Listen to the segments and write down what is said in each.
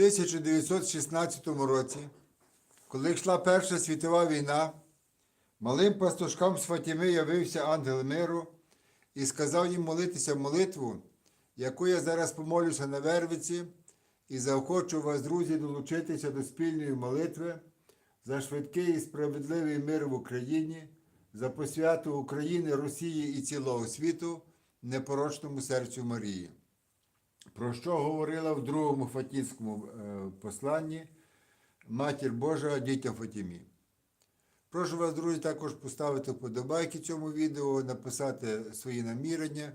1916 році, коли йшла Перша світова війна, малим пастушкам з Фатіми явився ангел миру і сказав їм молитися молитву, яку я зараз помолюся на Вервиці, і заохочу вас, друзі, долучитися до спільної молитви за швидкий і справедливий мир в Україні, за посвяту України, Росії і цілого світу непорочному серцю Марії. Про що говорила в другому Фатінському е, посланні Матір Божа дітям Фатімі. Прошу вас, друзі, також поставити вподобайки цьому відео, написати свої намірення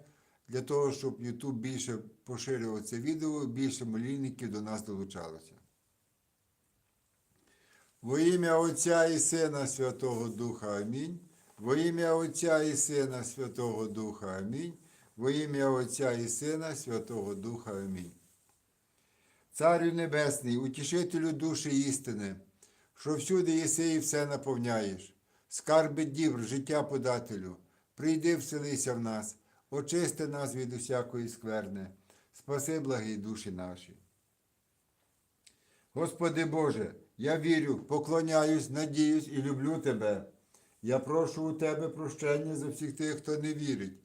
для того, щоб YouTube більше поширював це відео, більше молільників до нас долучалося. Во ім'я Отця і Сина Святого Духа Амінь. Во ім'я Отця і Сина Святого Духа Амінь. Во ім'я Отця і Сина Святого Духа Амінь. Царю Небесний, утішителю душі істини, що всюди єси і все наповняєш, скарби дібр, життя подателю, прийди вселися в нас, очисти нас від усякої скверни, спаси благі душі наші. Господи Боже, я вірю, поклоняюсь, надіюсь і люблю Тебе. Я прошу у Тебе прощення за всіх тих, хто не вірить,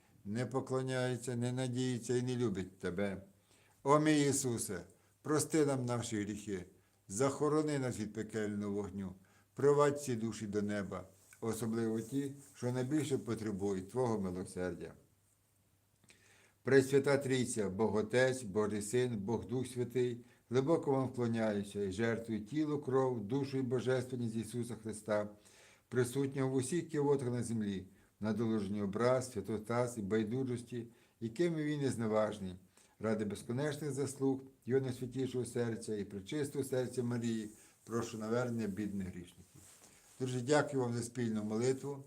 не поклоняється, не надіється і не любить Тебе. О мій Ісусе, прости нам наші гріхи, захорони нас від пекельного вогню, провадь ці душі до неба, особливо ті, що найбільше потребують Твого милосердя. Пресвята Трійця, Бог Отець, Божий Син, Бог Дух Святий, глибоко вам вклоняюся і жертвую тіло, кров, душу і божественність Ісуса Христа, присутнього в усіх кивотах на землі, на доложенні образ, святотаз і байдужості, якими він є зневажний, ради безконечних заслуг Його найсвятішого серця і причистого серця Марії, прошу навернення бідних грішників. Дуже дякую вам за спільну молитву.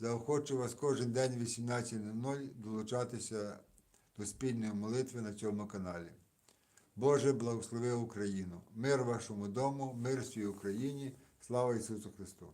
Заохочу вас кожен день в 18.00 долучатися до спільної молитви на цьому каналі. Боже, благослови Україну! Мир вашому дому, мир всій Україні, слава Ісусу Христу!